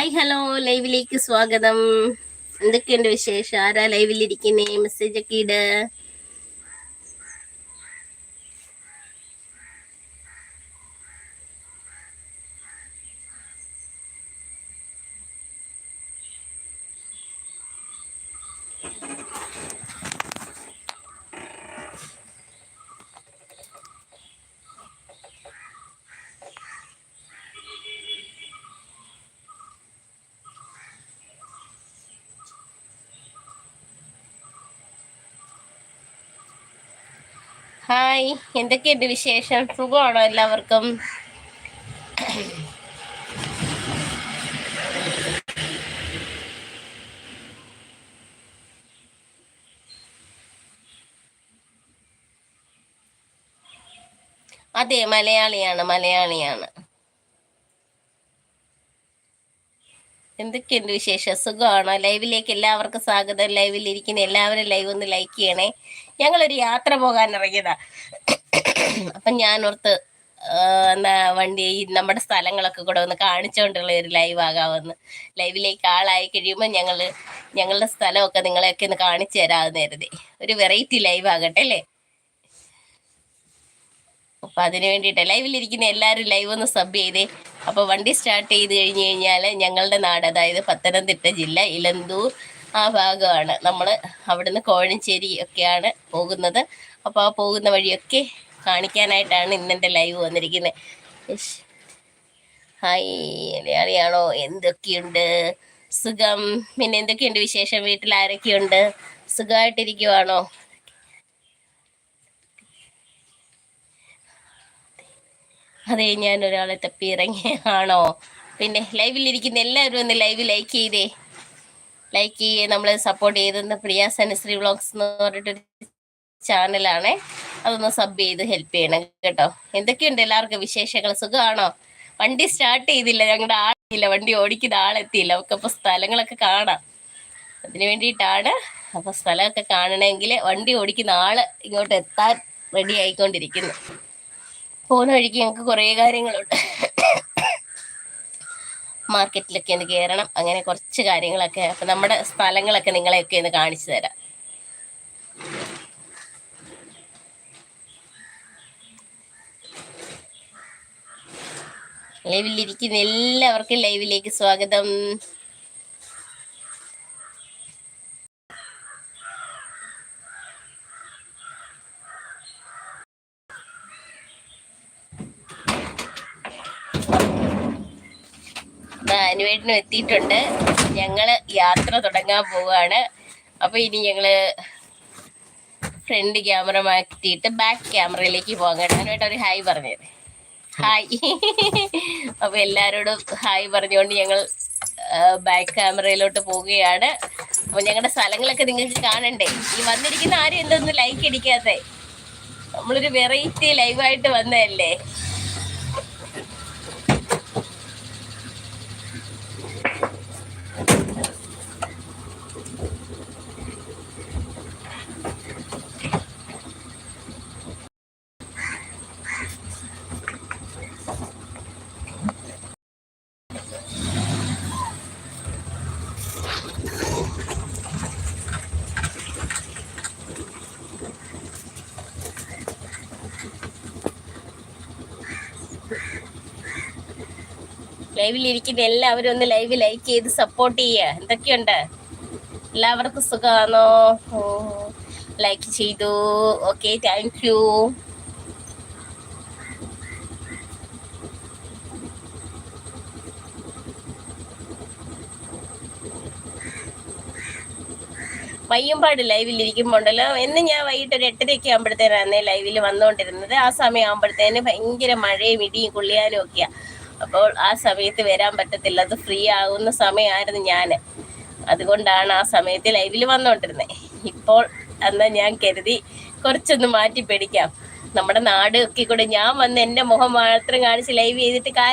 Hi hello ലൈവിലേക്ക് സ്വാഗതം. എന്തൊക്കെയുണ്ട് വിശേഷം? ആരാ ലൈവിലിരിക്കുന്നേ? മെസ്സേജ് ഒക്കെ ഇട്. ഹായ് എന്തൊക്കെയുണ്ട് വിശേഷം? സുഖമാണോ എല്ലാവർക്കും? അതെ മലയാളിയാണ് മലയാളിയാണ്. എന്തൊക്കെയുണ്ട് വിശേഷം? സുഖമാണോ? ലൈവിലേക്ക് എല്ലാവർക്കും സ്വാഗതം. ലൈവിൽ ഇരിക്കുന്ന എല്ലാവരും ലൈവ് ഒന്ന് ലൈക്ക് ചെയ്യണേ. ഞങ്ങളൊരു യാത്ര പോകാൻ ഇറങ്ങിയതാ. അപ്പം ഞാൻ ഓർത്ത് എന്നാ വണ്ടി നമ്മുടെ സ്ഥലങ്ങളൊക്കെ കൂടെ ഒന്ന് കാണിച്ചുകൊണ്ടുള്ള ഒരു ലൈവ് ആകാമെന്ന്. ലൈവിലേക്ക് ആളായി കഴിയുമ്പോൾ ഞങ്ങൾ ഞങ്ങളുടെ സ്ഥലമൊക്കെ നിങ്ങളെയൊക്കെ ഒന്ന് കാണിച്ചു തരാമെന്ന് ഒരു വെറൈറ്റി ലൈവ് ആകട്ടെ അല്ലേ? അപ്പൊ അതിനു വേണ്ടിയിട്ട് ലൈവിലിരിക്കുന്ന എല്ലാരും ലൈവ് ഒന്ന് സബ് ചെയ്തേ. അപ്പൊ വണ്ടി സ്റ്റാർട്ട് ചെയ്ത് കഴിഞ്ഞു കഴിഞ്ഞാൽ ഞങ്ങളുടെ നാട് അതായത് പത്തനംതിട്ട ജില്ല ഇലന്തൂർ ആ ഭാഗമാണ്. നമ്മൾ അവിടുന്ന് കോഴഞ്ചേരി ഒക്കെയാണ് പോകുന്നത്. അപ്പോൾ ആ പോകുന്ന വഴിയൊക്കെ കാണിക്കാനായിട്ടാണ് ഇന്നെന്റെ ലൈവ് വന്നിരിക്കുന്നത് ഹായ് മലയാളിയാണോ? എന്തൊക്കെയുണ്ട്? സുഖം. പിന്നെ എന്തൊക്കെയുണ്ട് വിശേഷം? വീട്ടിൽ ആരൊക്കെയുണ്ട്? സുഖമായിട്ടിരിക്കുവാണോ? അതെ ഞാൻ ഒരാളെ തപ്പി ഇറങ്ങിയാണോ പിന്നെ ലൈവിലിരിക്കുന്ന എല്ലാവരും ഒന്ന് ലൈവ് ലൈക്ക് ചെയ്തേ. ലൈക്ക് ചെയ്യേ നമ്മളെ സപ്പോർട്ട് ചെയ്തെന്ന് പ്രിയ സനശ്രീ വ്ളോഗ്സ് എന്ന് പറഞ്ഞിട്ടൊരു ചാനലാണേ. അതൊന്ന് സബ് ചെയ്ത് ഹെൽപ്പ് ചെയ്യണം കേട്ടോ. എന്തൊക്കെയുണ്ട് എല്ലാവർക്കും വിശേഷങ്ങൾ? സുഖമാണോ? വണ്ടി സ്റ്റാർട്ട് ചെയ്തില്ല ഞങ്ങളുടെ ആളില്ല വണ്ടി ഓടിക്കുന്ന ആളെത്തിയില്ല. അവർക്ക് അപ്പോൾ സ്ഥലങ്ങളൊക്കെ കാണാം. അതിന് വേണ്ടിയിട്ടാണ് അപ്പോൾ സ്ഥലമൊക്കെ കാണണമെങ്കിൽ വണ്ടി ഓടിക്കുന്ന ആൾ ഇങ്ങോട്ട് എത്താൻ റെഡി ആയിക്കൊണ്ടിരിക്കുന്നു. പോകുന്ന വഴിക്ക് ഞങ്ങൾക്ക് കുറേ കാര്യങ്ങളുണ്ട്. മാർക്കറ്റിലൊക്കെ ഒന്ന് കയറണം അങ്ങനെ കുറച്ച് കാര്യങ്ങളൊക്കെ. അപ്പം നമ്മുടെ സ്ഥലങ്ങളൊക്കെ നിങ്ങളെയൊക്കെ ഒന്ന് കാണിച്ചു തരാം. ലൈവിലിരിക്കുന്ന എല്ലാവർക്കും ലൈവിലേക്ക് സ്വാഗതം. അനുവേട്ടനും എത്തിയിട്ടുണ്ട്. ഞങ്ങൾ യാത്ര തുടങ്ങാൻ പോവുകയാണ്. അപ്പൊ ഇനി ഞങ്ങൾ ഫ്രണ്ട് ക്യാമറ മാറ്റിയിട്ട് ബാക്ക് ക്യാമറയിലേക്ക് പോകാൻ കേട്ടോ. അനുവേട്ട ഒരു ഹായ് പറഞ്ഞത് ഹായ്. അപ്പൊ എല്ലാരോടും ഹായ് പറഞ്ഞുകൊണ്ട് ഞങ്ങൾ ബാക്ക് ക്യാമറയിലോട്ട് പോവുകയാണ്. അപ്പൊ ഞങ്ങളുടെ സ്ഥലങ്ങളൊക്കെ നിങ്ങൾക്ക് കാണണ്ടേ? ഈ വന്നിരിക്കുന്ന ആരും എന്തൊന്നും ലൈക്ക് അടിക്കാത്തേ? നമ്മളൊരു വെറൈറ്റി ലൈവായിട്ട് വന്നതല്ലേ? ലൈവിൽ ഇരിക്കുന്ന എല്ലാവരും ഒന്ന് ലൈവ് ലൈക്ക് ചെയ്ത് സപ്പോർട്ട് ചെയ്യുക. എന്തൊക്കെയുണ്ട്? എല്ലാവർക്കും സുഖമാണോ? ലൈക്ക് ചെയ്തു. ഓക്കെ താങ്ക് യു വയ്യമ്പാട് ലൈവിൽ ഇരിക്കുമ്പോണ്ടല്ലോ. എന്ന് ഞാൻ വൈകിട്ട് ഒരു എട്ടരയൊക്കെ ആകുമ്പോഴത്തേനാണ് ലൈവിൽ വന്നുകൊണ്ടിരുന്നത്. ആ സമയം ആകുമ്പോഴത്തേന് ഭയങ്കര മഴയും ഇടിയും കുള്ളിയാനും ഒക്കെയാണ് അപ്പോൾ ആ സമയത്ത് വരാൻ പറ്റത്തില്ല. അത് ഫ്രീ ആകുന്ന സമയമായിരുന്നു ഞാൻ അതുകൊണ്ടാണ് ആ സമയത്ത് ലൈവിൽ വന്നുകൊണ്ടിരുന്നത് ഇപ്പോൾ എന്നാൽ ഞാൻ കരുതി കുറച്ചൊന്ന് മാറ്റി പിടിക്കാം. നമ്മുടെ നാട് ഒക്കെ കൂടെ ഞാൻ വന്ന് എന്റെ മുഖം മാത്രം കാണിച്ച് ലൈവ് ചെയ്തിട്ട് കാ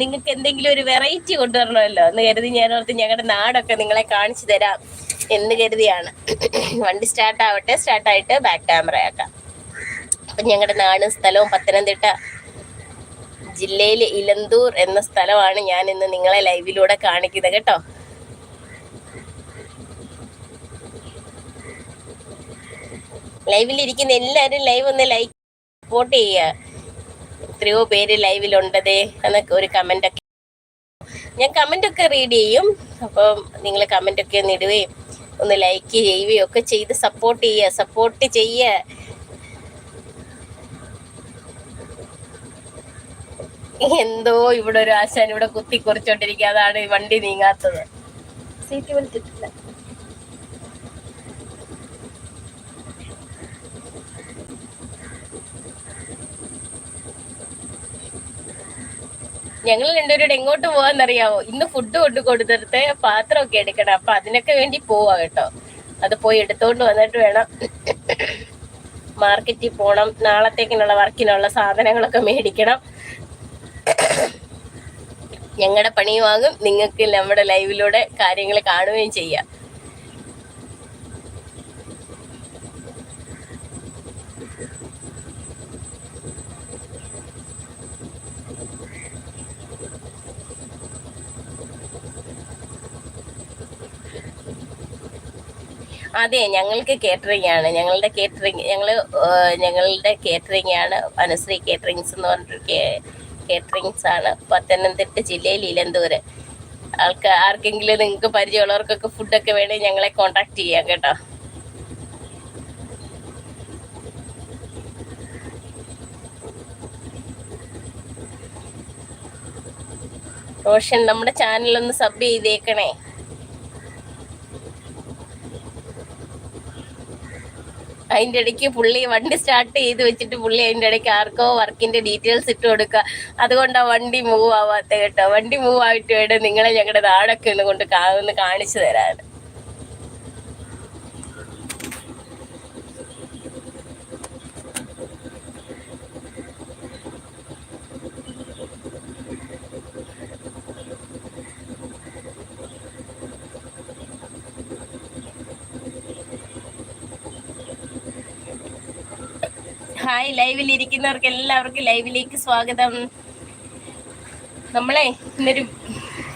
നിങ്ങൾക്ക് എന്തെങ്കിലും ഒരു വെറൈറ്റി കൊണ്ടുവരണമല്ലോ എന്ന് കരുതി ഞാൻ ഓർത്ത് ഞങ്ങളുടെ നാടൊക്കെ നിങ്ങളെ കാണിച്ചു തരാം എന്ന് കരുതിയാണ്. വണ്ടി സ്റ്റാർട്ട് ആവട്ടെ സ്റ്റാർട്ടായിട്ട് ബാക്ക് ക്യാമറ ആക്കാം. അപ്പം ഞങ്ങളുടെ നാടും സ്ഥലവും പത്തനംതിട്ട ജില്ലയിലെ ഇലന്തൂർ എന്ന സ്ഥലമാണ് ഞാൻ ഇന്ന് നിങ്ങളെ ലൈവിലൂടെ കാണിക്കുന്നത് കേട്ടോ? ലൈവിൽ ഇരിക്കുന്ന എല്ലാവരും ലൈവ് ഒന്ന് ലൈക്ക് സപ്പോർട്ട് ചെയ്യുക. എത്രയോ പേര് ലൈവിലുണ്ടതേ എന്നൊക്കെ ഒരു കമന്റ് ഒക്കെ ഞാൻ കമന്റ് ഒക്കെ റീഡ് ചെയ്യും. അപ്പം നിങ്ങൾ കമന്റ് ഒക്കെ ഒന്ന് ഇടുകയും ഒന്ന് ലൈക്ക് ചെയ്യുകയും ഒക്കെ ചെയ്ത് സപ്പോർട്ട് ചെയ്യുക സപ്പോർട്ട് ചെയ്യുക. എന്തോ ഇവിടെ ഒരു ആശാൻ ഇവിടെ കുത്തി കുറിച്ചോണ്ടിരിക്കുക അതാണ് ഈ വണ്ടി നീങ്ങാത്തത്. സീറ്റ് വലിച്ചിട്ടില്ല ഞങ്ങൾ രണ്ടുപേരോട് എങ്ങോട്ട് പോവാന്നറിയാവോ? ഇന്ന് ഫുഡ് കൊണ്ട് കൊടുത്തിട്ട് പാത്രമൊക്കെ എടുക്കണം. അപ്പൊ അതിനൊക്കെ വേണ്ടി പോവാ കേട്ടോ. അത് പോയി എടുത്തോണ്ട് വന്നിട്ട് വേണം മാർക്കറ്റിൽ പോണം. നാളത്തേക്കിനുള്ള വർക്കിനുള്ള സാധനങ്ങളൊക്കെ മേടിക്കണം. ഞങ്ങളുടെ പണിയുമാകും നിങ്ങൾക്ക് നമ്മുടെ ലൈവിലൂടെ കാര്യങ്ങൾ കാണുകയും ചെയ്യാം. അതെ ഞങ്ങൾക്ക് കേറ്ററിംഗ് ആണ്. ഞങ്ങളുടെ കേറ്ററിംഗ് ഞങ്ങൾ ഞങ്ങളുടെ കേറ്ററിംഗ് ആണ്. അനുശ്രീ കേറ്ററിങ്സ് എന്ന് പറഞ്ഞിട്ട് കേറ്ററിങ്സ് ആണ്. പത്തനംതിട്ട ജില്ലയിൽ ഇലന്തൂര്. ആൾക്ക് ആർക്കെങ്കിലും നിങ്ങൾക്ക് പരിചയമുള്ളവർക്കൊക്കെ ഫുഡൊക്കെ വേണമെങ്കിൽ ഞങ്ങളെ കോണ്ടാക്ട് ചെയ്യാം കേട്ടോ. റോഷൻ നമ്മുടെ ചാനലൊന്ന് സബ് ചെയ്തേക്കണേ. അതിന്റെ ഇടയ്ക്ക് പുള്ളി വണ്ടി സ്റ്റാർട്ട് ചെയ്ത് വെച്ചിട്ട് പുള്ളി അതിന്റെ ഇടയ്ക്ക് ആർക്കോ വർക്കിന്റെ ഡീറ്റെയിൽസ് ഇട്ട് കൊടുക്കുക. അതുകൊണ്ടാണ് വണ്ടി മൂവ് ആവാത്ത കേട്ടോ. വണ്ടി മൂവ് ആയിട്ട് വേണം നിങ്ങളെ ഞങ്ങളുടെ നാടൊക്കെ ഒന്ന് കൊണ്ട് കാണിച്ചു തരാൻ. ഹായ് ലൈവിൽ ഇരിക്കുന്നവർക്ക് എല്ലാവർക്കും ലൈവിലേക്ക് സ്വാഗതം. നമ്മളെ ഇന്നൊരു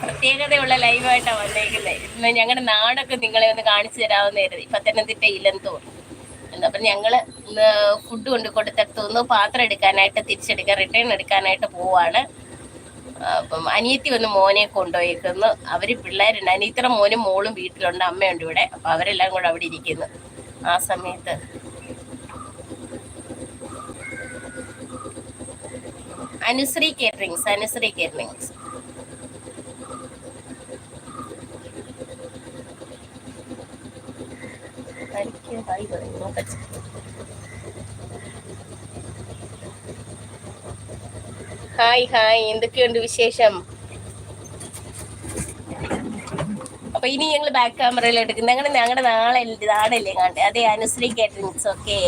പ്രത്യേകതയുള്ള ലൈവായിട്ടാണ് വന്നേക്കുന്നത്. ഞങ്ങളുടെ നാടൊക്കെ നിങ്ങളെ ഒന്ന് കാണിച്ചു തരാമെന്ന് കരുതി. പത്തനംതിട്ട എന്താ അപ്പം ഞങ്ങൾ ഫുഡ് കൊണ്ട് കൊടുത്തെടുത്തുനിന്ന് പാത്രം എടുക്കാനായിട്ട് തിരിച്ചെടുക്കാൻ റിട്ടേൺ എടുക്കാനായിട്ട് പോവാണ്. അപ്പം അനിയത്തി വന്ന് മോനെ കൊണ്ടുപോയേക്കുന്നു. അവർ പിള്ളേരുണ്ട്. അനിയത്തിയുടെ മോനും മോളും വീട്ടിലുണ്ട്. അമ്മയുണ്ട് ഇവിടെ. അപ്പം അവരെല്ലാം കൂടെ അവിടെ ഇരിക്കുന്നു. ആ സമയത്ത് Anushree caterings Anushree caterings hi hi എന്തൊക്കെയുണ്ട് വിശേഷം? അപ്പൊ ഇനി ഞങ്ങൾ ബാക്ക് ക്യാമറയിൽ എടുക്കുന്നത് ഞങ്ങളുടെ ഞങ്ങളുടെ നാളെ നാടല്ലേ കണ്ടേ അതെ അനുശ്രീ കേറ്ററിങ്സ് ഓക്കെ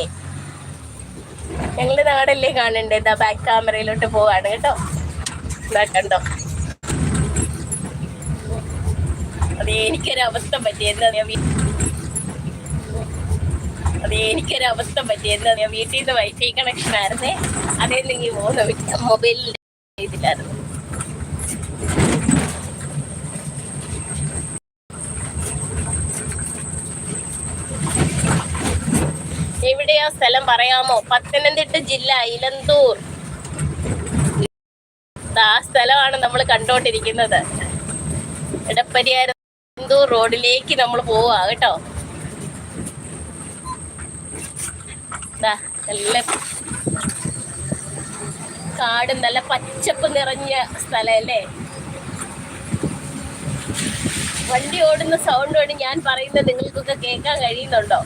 ഞങ്ങളുടെ നാടല്ലേ കാണണ്ടേ? ഇതാ ബാക്ക് ക്യാമറയിലോട്ട് പോവാണ് കേട്ടോ. ഇതാ കണ്ടോ? അതെ എനിക്കൊരു അവസ്ഥ പറ്റി എന്താ ഞാൻ അതെ എനിക്കൊരു അവസ്ഥ പറ്റി എന്താ ഞാൻ വീട്ടിൽ നിന്ന് വൈഫൈ കണക്ഷൻ ആയിരുന്നേ. അതേ അല്ലെങ്കിൽ മൂന്ന് മൊബൈലിൽ ചെയ്തിട്ടായിരുന്നു സ്ഥലം പറയാമോ? പത്തനംതിട്ട ജില്ല ഇലന്തൂർ. ആ സ്ഥലമാണ് നമ്മൾ കണ്ടോണ്ടിരിക്കുന്നത്. ഇടപ്പരിയാരൂർ റോഡിലേക്ക് നമ്മൾ പോവാ കേട്ടോ. നല്ല കാട് നല്ല പച്ചപ്പ് നിറഞ്ഞ സ്ഥലല്ലേ വണ്ടി ഓടുന്ന സൗണ്ട് കൊണ്ട് ഞാൻ പറയുന്നത്. നിങ്ങൾക്കൊക്കെ കേൾക്കാൻ കഴിയുന്നുണ്ടോ?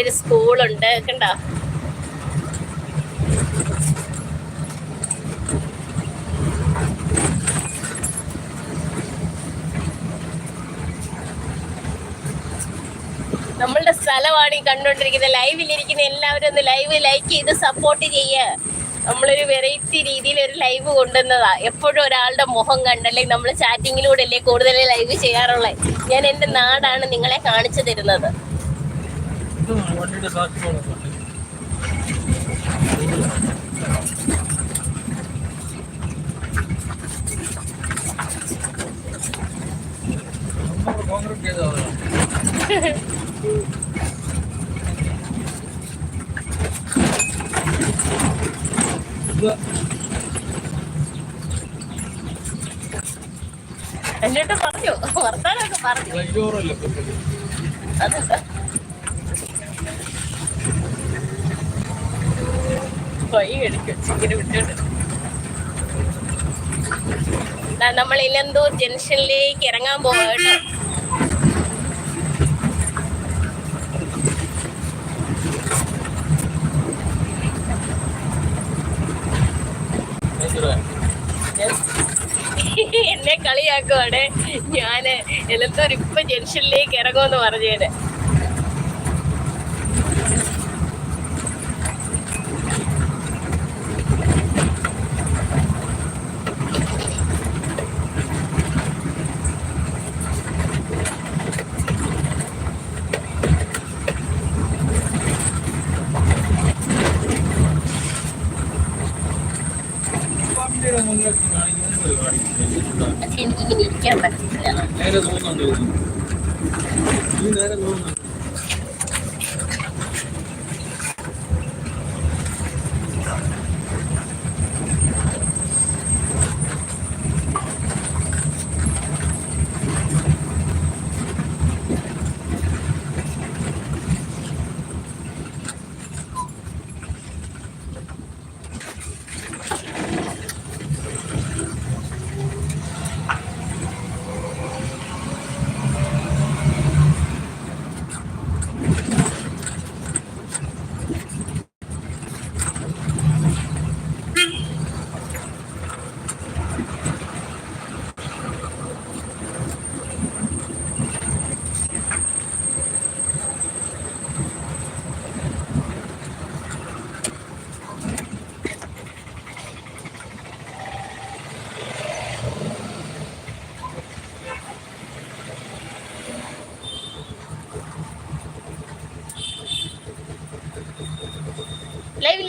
ഇവിടെ ഒരു സ്കൂളുണ്ട് കണ്ടോ? നമ്മളുടെ സ്ഥലമാണ് ഈ കണ്ടുകൊണ്ടിരിക്കുന്നത്. ലൈവിലിരിക്കുന്ന എല്ലാവരും ഒന്ന് ലൈവ് ലൈക്ക് ചെയ്ത് സപ്പോർട്ട് ചെയ്യുക നമ്മളൊരു വെറൈറ്റി രീതിയിൽ ഒരു ലൈവ് കൊണ്ടുവന്നതാ. എപ്പോഴും ഒരാളുടെ മുഖം കണ്ടല്ലേ നമ്മൾ ചാറ്റിങ്ങിലൂടെ അല്ലേ കൂടുതൽ ലൈവ് ചെയ്യാറുള്ളത് ഞാൻ എന്റെ നാടാണ് നിങ്ങളെ കാണിച്ചു തരുന്നത്. ഇത് വണ്ടിയുടെ ബാക്കി പോകുന്നുണ്ട് ചെയ്തതാണ് എന്നിട്ട് പറഞ്ഞു വർത്താനൊക്കെ പറഞ്ഞു. അതെ അതെന്താ വഴി എടുക്കും ചിക്കന് വിട്ടിട്ട് നമ്മൾ ഇലന്തൂർ ജംഗ്ഷനിലേക്ക് ഇറങ്ങാൻ പോവാ എന്നെ കളിയാക്കുവാണ് ഞാൻ എലത്തൂർ ഇപ്പൊ ജംഗ്ഷനിലേക്ക് ഇറങ്ങുമെന്ന് പറഞ്ഞേന്.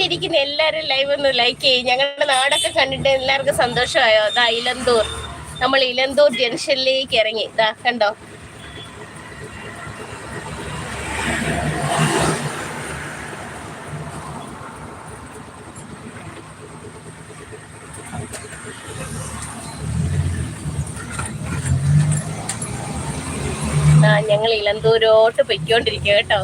ലൈവിലിരിക്കുന്ന എല്ലാവരും ലൈവ് ഒന്ന് ലൈക്ക് ചെയ്യും. ഞങ്ങളുടെ നാടൊക്കെ കണ്ടിട്ട് എല്ലാവർക്കും സന്തോഷമായോ? ദാ ഇലന്തൂർ. നമ്മൾ ഇലന്തൂർ ജംഗ്ഷനിലേക്ക് ഇറങ്ങി. ദാ കണ്ടോ? ആ ഞങ്ങൾ ഇലന്തൂരോട്ട് പൊയ്ക്കൊണ്ടിരിക്കുക കേട്ടോ.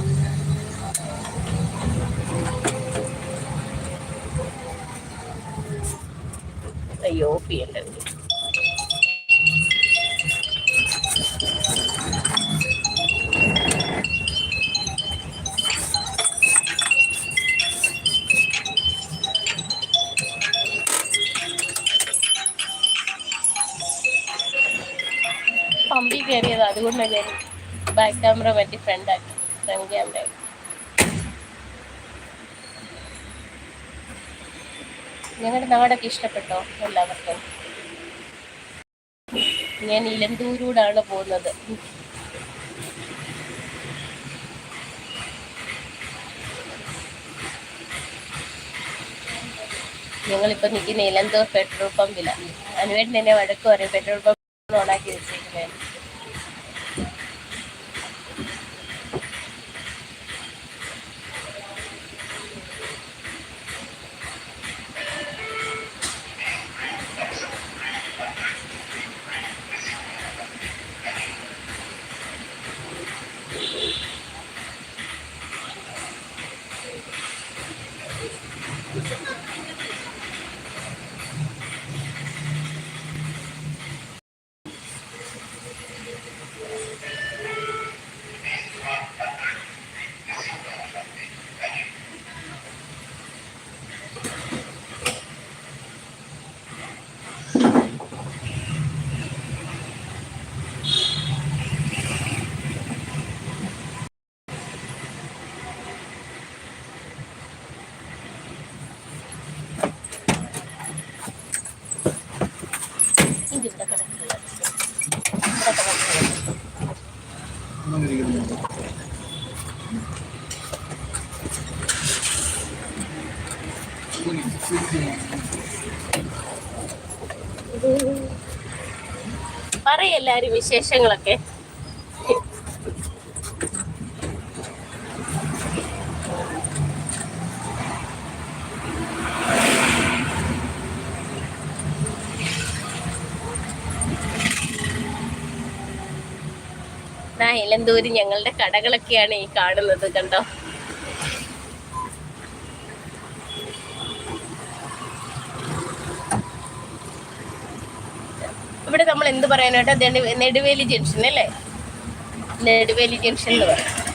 ക്യാമറ പറ്റി ഫ്രണ്ട് ആക്കി. ഫ്രണ്ട് ക്യാമറ ഞങ്ങളുടെ നാടൊക്കെ ഇഷ്ടപ്പെട്ടോ എല്ലാവർക്കും? ഞാൻ ഇലന്തൂരൂടാണ് പോകുന്നത്. ഞങ്ങളിപ്പോ നിൽക്കുന്ന ഇലന്തൂർ പെട്രോൾ പമ്പില. അനുവേണ്ടി എന്നെ വഴക്ക് പറയും പെട്രോൾ പമ്പ് ഓണാക്കി വെച്ചേക്കുന്നത് പറയെല്ലാരും വിശേഷങ്ങളൊക്കെ. ഇലന്തൂര് ഞങ്ങളുടെ കടകളൊക്കെയാണ് ഈ കാണുന്നത് കണ്ടോ? ഇവിടെ നമ്മൾ എന്ത് പറയാനായിട്ട് നെടുവേലി ജംഗ്ഷൻ അല്ലേ നെടുവേലി ജംഗ്ഷൻ എന്ന് പറയും.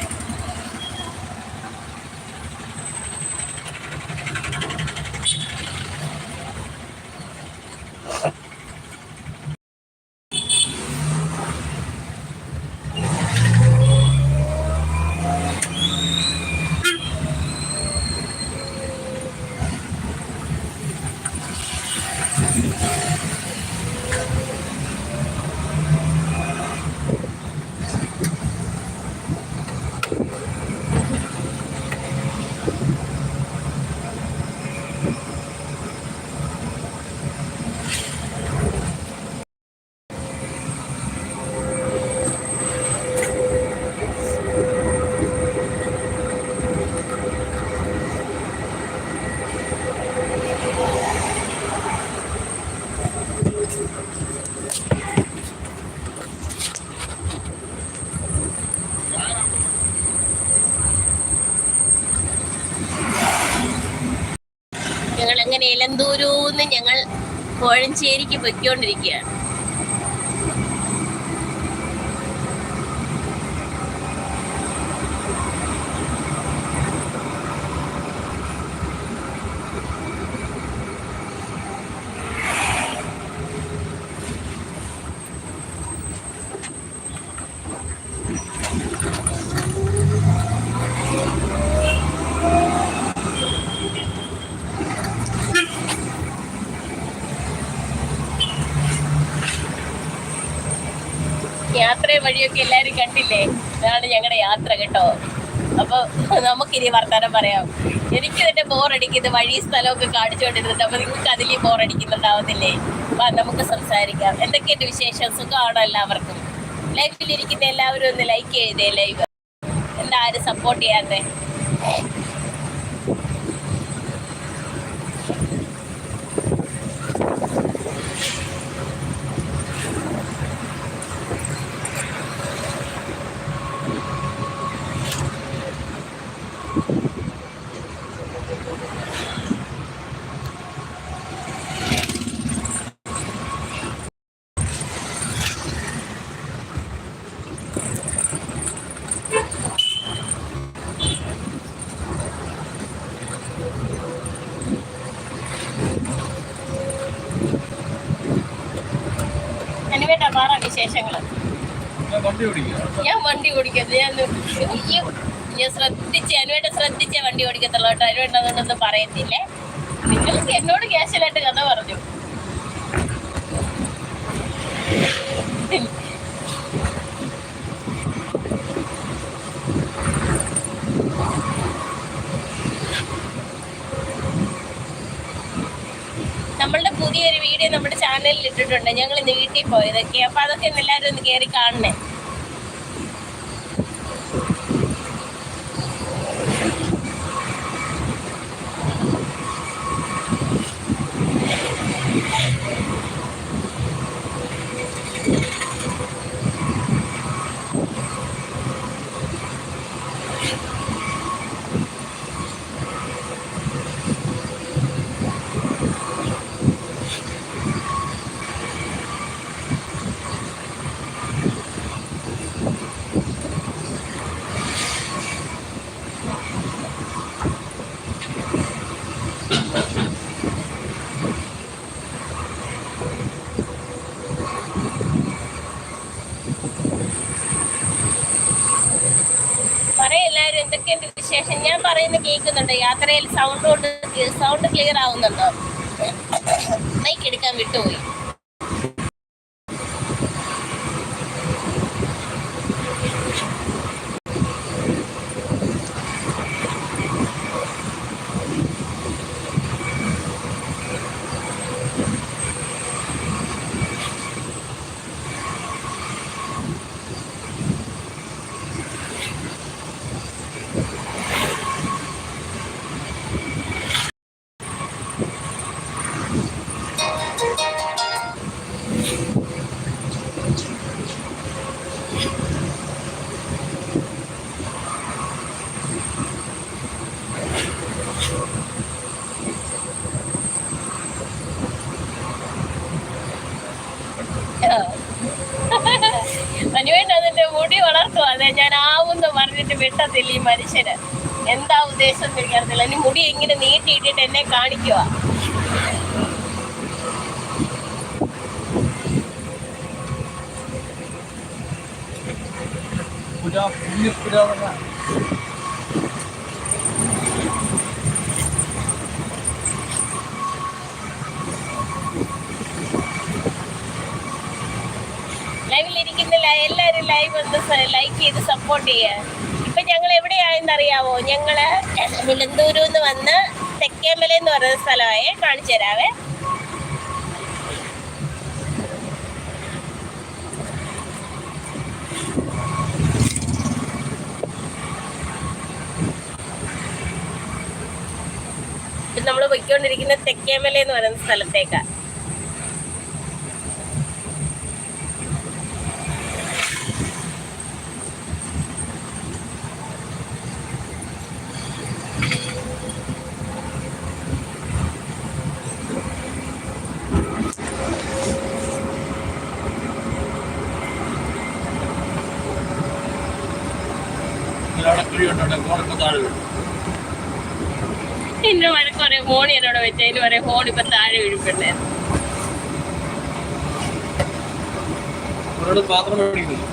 ഇലന്തൂരൂന്ന് ഞങ്ങൾ കോഴഞ്ചേരിക്ക് പൊയ്ക്കൊണ്ടിരിക്കുകയാണ്. യാത്രയും വഴിയൊക്കെ എല്ലാരും കണ്ടില്ലേ? ഇതാണ് ഞങ്ങളുടെ യാത്ര കേട്ടോ. അപ്പൊ നമുക്കിനി വർത്താനം പറയാം. എനിക്ക് തന്നെ ബോറടിക്കുന്നത് വഴി സ്ഥലമൊക്കെ കാണിച്ചുകൊണ്ടിരുന്നിട്ട് അപ്പൊ നിങ്ങൾക്ക് അതിലേ ബോറടിക്കുന്നുണ്ടാവുന്നില്ലേ? അപ്പൊ നമുക്ക് സംസാരിക്കാം. എന്തൊക്കെയുണ്ട് വിശേഷം? സുഖമാണോ എല്ലാവർക്കും? ലൈഫിലിരിക്കുന്ന എല്ലാവരും ഒന്ന് ലൈക്ക് ചെയ്തേ ലൈവ് എന്താ ആരും സപ്പോർട്ട് ചെയ്യാത്തെ? അനുവേട്ടാ വിശേഷങ്ങൾ ഞാൻ വണ്ടി ഓടിക്കുന്നത് ഞാൻ ഈ ഞാൻ ശ്രദ്ധിച്ച് അനുവേട്ട ശ്രദ്ധിച്ചേ വണ്ടി ഓടിക്കത്തുള്ളൂ കേട്ടോ. അതുകൊണ്ടൊന്നും പറയത്തില്ലേ? നിങ്ങൾ എന്നോട് ക്യാഷ്വലായിട്ട് കഥ പറഞ്ഞു നമ്മളുടെ പുതിയൊരു വീഡിയോ നമ്മുടെ ചാനലിൽ ഇട്ടിട്ടുണ്ട്. ഞങ്ങൾ വീട്ടിൽ പോയതൊക്കെ. അപ്പൊ അതൊക്കെ എല്ലാവരും ഒന്ന് കയറി കാണണേ പറയും എല്ലാവരും എന്തൊക്കെയുണ്ട് വിശേഷം ഞാൻ പറയുന്നത് കേൾക്കുന്നുണ്ട്. യാത്രയിൽ സൗണ്ട് കൊണ്ട് സൗണ്ട് ക്ലിയർ ആവുന്നുണ്ടോ. മൈക്ക് എടുക്കാൻ വിട്ടുപോയി മനുവേണ്ട അതിന്റെ മുടി വളർത്തുക അതെ ഞാൻ ആവുന്ന് പറഞ്ഞിട്ട് വെട്ടത്തില്ല ഈ മനുഷ്യന്. എന്താ ഉദ്ദേശം എന്ന് എനിക്കറിയത്തില്ല. ഇനി മുടി എങ്ങനെ നീട്ടിയിട്ടിട്ട് എന്നെ കാണിക്കുക ലൈവിലിരിക്കുന്നില്ല എല്ലാരും ലൈവ് ഒന്ന് ലൈക്ക് ചെയ്ത് സപ്പോർട്ട് ഇപ്പൊ ഞങ്ങൾ എവിടെയായെന്ന് അറിയാവോ ഞങ്ങൾ നിലന്തൂരിൽ വന്ന് തെക്കേമല എന്ന് പറയുന്ന സ്ഥലമായി കാണിച്ചു തരാവേ. നമ്മൾ പൊയ്ക്കൊണ്ടിരിക്കുന്ന തെക്കേമല എന്ന് പറയുന്ന സ്ഥലത്തേക്കാ. എന്നെ വഴക്ക് ഫോൺ എന്നോട് വെച്ച അതിന് പറയാം ഫോൺ ഇപ്പൊ താഴെ മേടിക്കുന്നു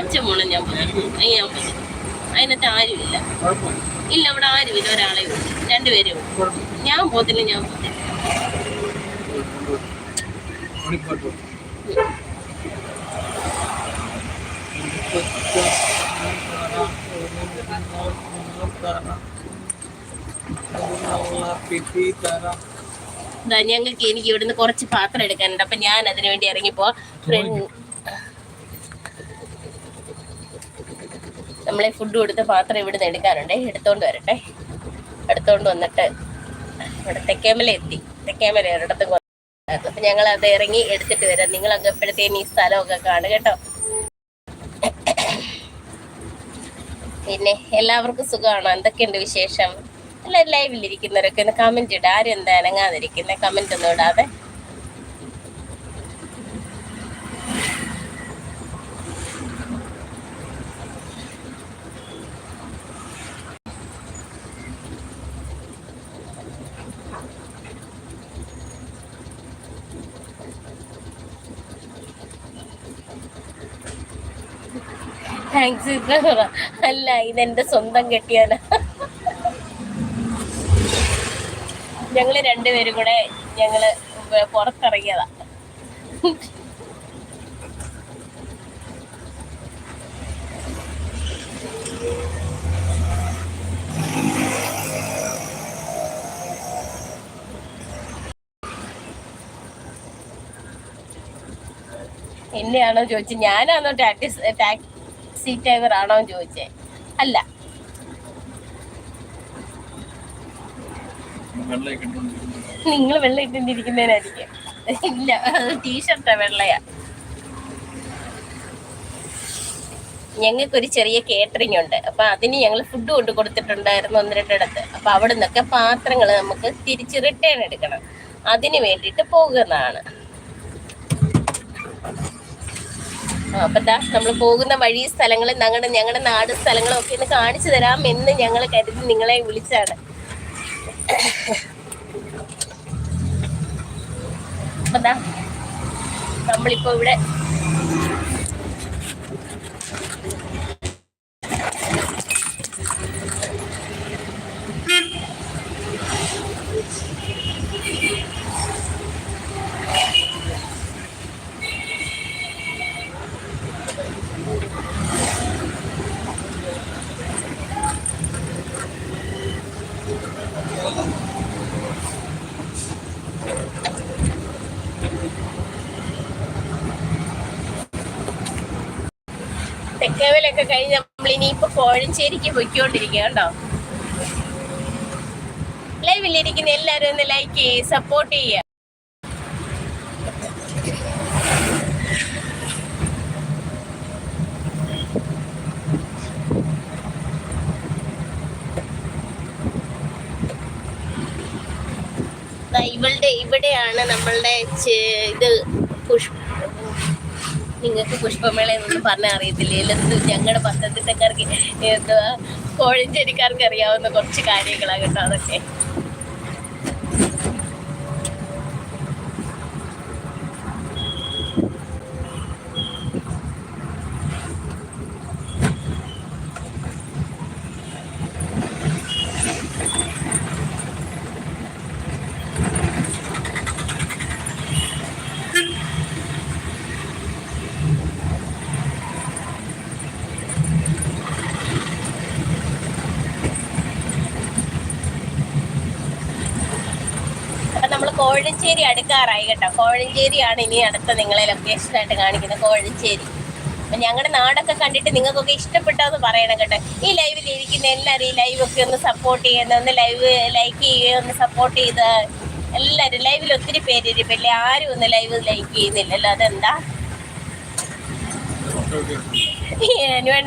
അച്ഛൻ പോണം ഞാൻ ഞാൻ അതിനകത്ത് ആരുമില്ല ഇല്ല. അവിടെ ആരുമില്ല ഒരാളെ ഉള്ളൂ. രണ്ടുപേരേ ഉള്ളൂ. ഞാൻ പോത്തില്ല ഞാൻ പോകത്തില്ല മണിപ്പാട്ട് തരാം ഇതാ ഞങ്ങൾക്ക് എനിക്ക് ഇവിടുന്ന് കുറച്ച് പാത്രം എടുക്കാനുണ്ട്. അപ്പൊ ഞാൻ അതിനു വേണ്ടി ഇറങ്ങിപ്പോ നമ്മളെ ഫുഡ് കൊടുത്ത പാത്രം ഇവിടുന്ന് എടുക്കാനുണ്ട്. എടുത്തോണ്ട് വരട്ടെ. എടുത്തോണ്ട് വന്നിട്ട് ഇവിടെ തെക്കേമല എത്തി. തെക്കേമല ഒരിടത്തും അപ്പൊ ഞങ്ങൾ അത് ഇറങ്ങി എടുത്തിട്ട് വരാം. നിങ്ങൾ അങ്ങ് എപ്പോഴത്തേനും ഈ സ്ഥലമൊക്കെ കാണും കേട്ടോ. പിന്നെ എല്ലാവർക്കും സുഖമാണോ? എന്തൊക്കെയുണ്ട് വിശേഷം? അല്ല ലൈവിലിരിക്കുന്നവരൊക്കെ ഒന്ന് കമന്റ് ഇടുക ആരും എന്താ അനങ്ങാതിരിക്കുന്നത് കമന്റ് ഒന്നും ഇടാതെ. താങ്ക്സ് അല്ല ഇതെന്റെ സ്വന്തം കെട്ടിയാണ് ഞങ്ങൾ രണ്ടുപേരും കൂടെ ഞങ്ങൾ പുറത്തിറങ്ങിയതാ. എന്നെയാണോ ചോദിച്ചത്? ഞാനാണോ ടാക്സി ടാക്സി ഡ്രൈവർ ആണോ എന്ന് ചോദിച്ചേ. അല്ല. നിങ്ങൾ വെള്ളം ഇട്ടിരിക്കുന്നതിനായിരിക്കും. ഇല്ല ടീഷർട്ടാ വെള്ളയാ. ഞങ്ങൾക്കൊരു ചെറിയ കേറ്ററിംഗ് ഉണ്ട്. അപ്പൊ അതിന് ഞങ്ങൾ ഫുഡ് കൊണ്ട് കൊടുത്തിട്ടുണ്ടായിരുന്നു ഒന്ന് രണ്ടിടത്ത്. അപ്പൊ അവിടെ നിന്നൊക്കെ പാത്രങ്ങൾ നമുക്ക് തിരിച്ച് റിട്ടേൺ എടുക്കണം. അതിന് വേണ്ടിയിട്ട് പോകുന്നതാണ് ആ, അപ്പൊ ദാ നമ്മൾ പോകുന്ന വഴി സ്ഥലങ്ങളും ഞങ്ങളുടെ ഞങ്ങളുടെ നാട് സ്ഥലങ്ങളും ഒക്കെ ഒന്ന് കാണിച്ചു തരാം എന്ന് ഞങ്ങൾ കരുതി നിങ്ങളെ വിളിച്ചാണ്. അപ്പൊ ദാ നമ്മളിപ്പോ ഇവിടെ ഇടുക്കി പൊയ്ക്കൊണ്ടിരിക്കുക കേട്ടോ ലൈവിലിരിക്കുന്ന എല്ലാവരും ഒന്ന് ലൈക്ക് ചെയ്യ സപ്പോർട്ട് ചെയ്യ. ഇവളുടെ ഇവിടെയാണ് നമ്മളുടെ ഇത് പുഷ്പ. നിങ്ങൾക്ക് പുഷ്പമേള എന്നൊന്നും പറഞ്ഞാൽ അറിയത്തില്ല എന്ത് ഞങ്ങളുടെ പത്തനംതിട്ടക്കാർക്ക് എന്തുവാ? കോഴഞ്ചേരിക്കാർക്ക് അറിയാവുന്ന കുറച്ച് കാര്യങ്ങളാണ് കേട്ടോ അതൊക്കെ അപ്പൊ നമ്മൾ കോഴഞ്ചേരി അടുക്കാറായി കേട്ടോ. കോഴഞ്ചേരിയാണ് ഇനി അടുത്ത നിങ്ങളെ ലൊക്കേഷൻ ആയിട്ട് കാണിക്കുന്നത്. കോഴഞ്ചേരി. അപ്പൊ ഞങ്ങളുടെ നാടൊക്കെ കണ്ടിട്ട് നിങ്ങൾക്കൊക്കെ ഇഷ്ടപ്പെട്ടതെന്ന് പറയണം കേട്ടോ. ഈ ലൈവിൽ ഇരിക്കുന്ന എല്ലാവരും ഈ ലൈവ് ഒക്കെ ഒന്ന് സപ്പോർട്ട് ചെയ്യുന്ന ഒന്ന് ലൈവ് ലൈക്ക് ചെയ്യുക ഒന്ന് സപ്പോർട്ട് ചെയ്ത് എല്ലാവരും ലൈവിൽ ഒത്തിരി പേര് ഇരിപ്പില്ല ആരും ഒന്ന് ലൈവ് ലൈക്ക് ചെയ്യുന്നില്ലല്ലോ. അതെന്താ?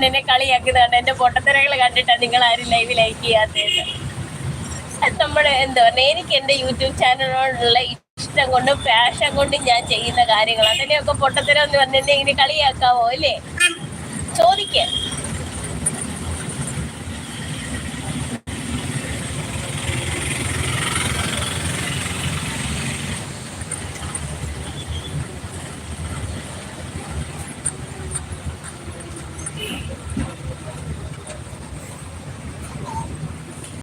എന്നെ കളിയാക്കുന്നതാണ്. എന്റെ പൊട്ടത്തിരകൾ കണ്ടിട്ടാണ് നിങ്ങൾ ആരും ലൈവ് ലൈക്ക് ചെയ്യാത്തത്. നമ്മുടെ എന്താ പറയുക എനിക്ക് എന്റെ യൂട്യൂബ് ചാനലിനോടുള്ള ഇഷ്ടം കൊണ്ടും പാഷൻ കൊണ്ടും ഞാൻ ചെയ്യുന്ന കാര്യങ്ങൾ. അതിനെയൊക്കെ പൊട്ടത്തരം എന്ന് പറഞ്ഞിട്ടുണ്ടെങ്കിൽ കളിയാക്കാവോ അല്ലേ? ചോദിക്കേ.